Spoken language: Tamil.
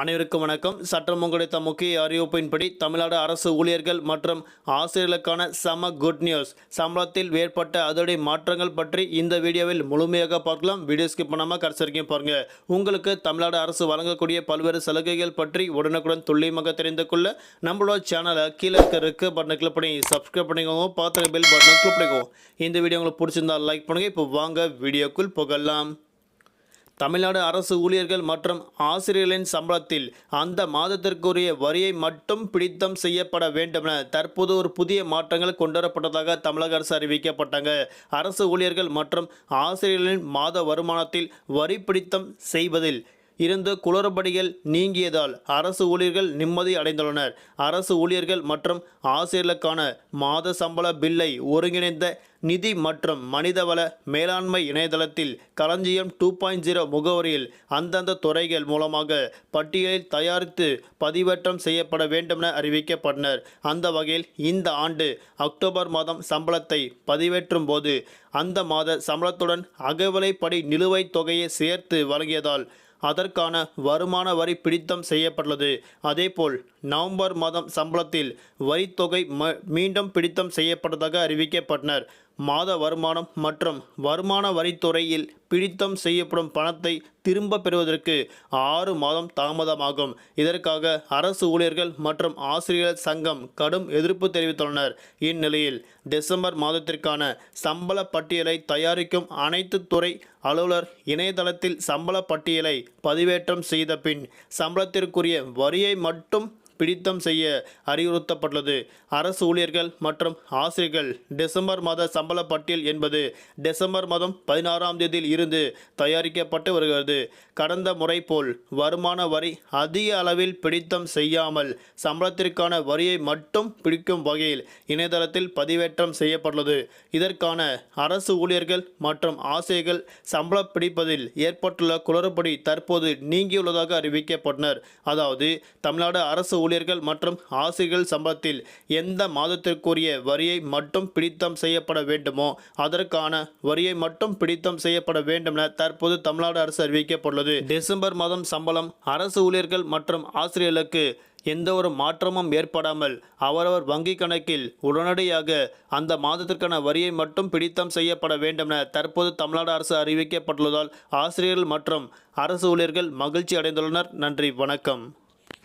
அனைவருக்கும் வணக்கம். சட்டம் கிடைத்த முக்கிய அறிவிப்பின்படி தமிழ்நாடு அரசு ஊழியர்கள் மற்றும் ஆசிரியர்களுக்கான சம குட் நியூஸ். சம்பளத்தில் ஏற்பட்ட அதோடைய மாற்றங்கள் பற்றி இந்த வீடியோவில் முழுமையாக பார்க்கலாம். வீடியோ ஸ்கிப் பண்ணாமல் கடைசி வரைக்கும் உங்களுக்கு தமிழ்நாடு அரசு வழங்கக்கூடிய பல்வேறு சலுகைகள் பற்றி உடனுக்குடன் துல்லியமாக தெரிந்து கொள்ள நம்மளோட சேனலை கீழே இருக்க இருக்கு பட்டனை கிளிக் பண்ணி சப்ஸ்கிரைப் பண்ணிக்கோங்க. பார்த்து பெல் பட்டனை கிளிக் பண்ணிக்கோங்க. இந்த வீடியோ உங்களுக்கு பிடிச்சிருந்தா லைக் பண்ணுங்க. இப்போ வாங்க வீடியோக்குள் புகழலாம் தமிழ்நாடு அரசு ஊழியர்கள் மற்றும் ஆசிரியர்களின் சம்பளத்தில் அந்த மாதத்திற்குரிய வரியை மட்டும் பிடித்தம் செய்யப்பட வேண்டும் என தற்போது ஒரு புதிய மாற்றங்கள் கொண்டுவரப்பட்டதாக தமிழக அரசு அறிவிக்கப்பட்டாங்க. அரசு ஊழியர்கள் மற்றும் ஆசிரியர்களின் மாத வருமானத்தில் வரி பிடித்தம் செய்வதில் இருந்து குளறுபடிகள் நீங்கியதால் அரசு ஊழியர்கள் நிம்மதி அடைந்துள்ளனர். அரசு ஊழியர்கள் மற்றும் ஆசிரியர்களுக்கான மாத சம்பள பில்லை ஒருங்கிணைந்த நிதி மற்றும் மனிதவள மேலாண்மை இணையதளத்தில் களஞ்சியம் டூ பாயிண்ட் ஜீரோ முகவரியில் அந்தந்த துறைகள் மூலமாக பட்டியலில் தயாரித்து பதிவேற்றம் செய்யப்பட வேண்டும் என அறிவிக்கப்பட்டனர். அந்த வகையில் இந்த ஆண்டு அக்டோபர் மாதம் சம்பளத்தை பதிவேற்றும் போது அந்த மாத சம்பளத்துடன் அகவிலைப்படி நிலுவைத் தொகையை சேர்த்து வழங்கியதால் அதற்கான வருமான வரி பிடித்தம் செய்யப்பட்டுள்ளது. அதேபோல் நவம்பர் மாதம் சம்பளத்தில் வரித்தொகை ம மீண்டும் பிடித்தம் செய்யப்பட்டதாக அறிவிக்கப்பட்டனர். மாத வருமானம் மற்றும் வருமான வரித்துறையில் பிடித்தம் செய்யப்படும் பணத்தை திரும்ப பெறுவதற்கு ஆறு மாதம் தாமதமாகும். இதற்காக அரசு ஊழியர்கள் மற்றும் ஆசிரியர் சங்கம் கடும் எதிர்ப்பு தெரிவித்துள்ளனர். இந்நிலையில் டிசம்பர் மாதத்திற்கான சம்பள பட்டியலை தயாரிக்கும் அனைத்து துறை அலுவலர் இணையதளத்தில் சம்பள பட்டியலை பதிவேற்றம் செய்த பின் சம்பளத்திற்குரிய வரியை மட்டும் பிடித்தம் செய்ய அறிவுறுத்தப்பட்டுள்ளது. அரசு ஊழியர்கள் மற்றும் ஆசிரியர்கள் டிசம்பர் மாத சம்பள பட்டியல் என்பது டிசம்பர் மாதம் பதினாறாம் தேதியில் இருந்து தயாரிக்கப்பட்டு வருகிறது. கடந்த முறை போல் வருமான வரி அதிக அளவில் பிடித்தம் செய்யாமல் சம்பளத்திற்கான வரியை மட்டும் பிடிக்கும் வகையில் இணையதளத்தில் பதிவேற்றம் செய்யப்பட்டுள்ளது. இதற்கான அரசு ஊழியர்கள் மற்றும் ஆசிரியர்கள் சம்பளம் பிடிப்பதில் ஏற்பட்டுள்ள குளறுபடி தற்போது நீங்கியுள்ளதாக அறிவிக்கப்பட்டனர். அதாவது தமிழ்நாடு அரசு ஊழியர்கள் மற்றும் ஆசிரியர்கள் சம்பளத்தில் எந்த மாதத்திற்குரிய வரியை மட்டும் பிடித்தம் செய்யப்பட வேண்டுமோ அதற்கான வரியை மட்டும் பிடித்தம் செய்யப்பட வேண்டும் என தற்போது தமிழ்நாடு அரசு அறிவிக்கப்பட்டுள்ளது. டிசம்பர் மாதம் சம்பளம் அரசு ஊழியர்கள் மற்றும் ஆசிரியர்களுக்கு எந்த ஒரு மாற்றமும் ஏற்படாமல் அவரவர் வங்கி கணக்கில் உடனடியாக அந்த மாதத்திற்கான வரியை மட்டும் பிடித்தம் செய்யப்பட வேண்டும் என தற்போது தமிழ்நாடு அரசு அறிவிக்கப்பட்டுள்ளதால் ஆசிரியர்கள் மற்றும் அரசு ஊழியர்கள் மகிழ்ச்சி அடைந்துள்ளனர். நன்றி வணக்கம்.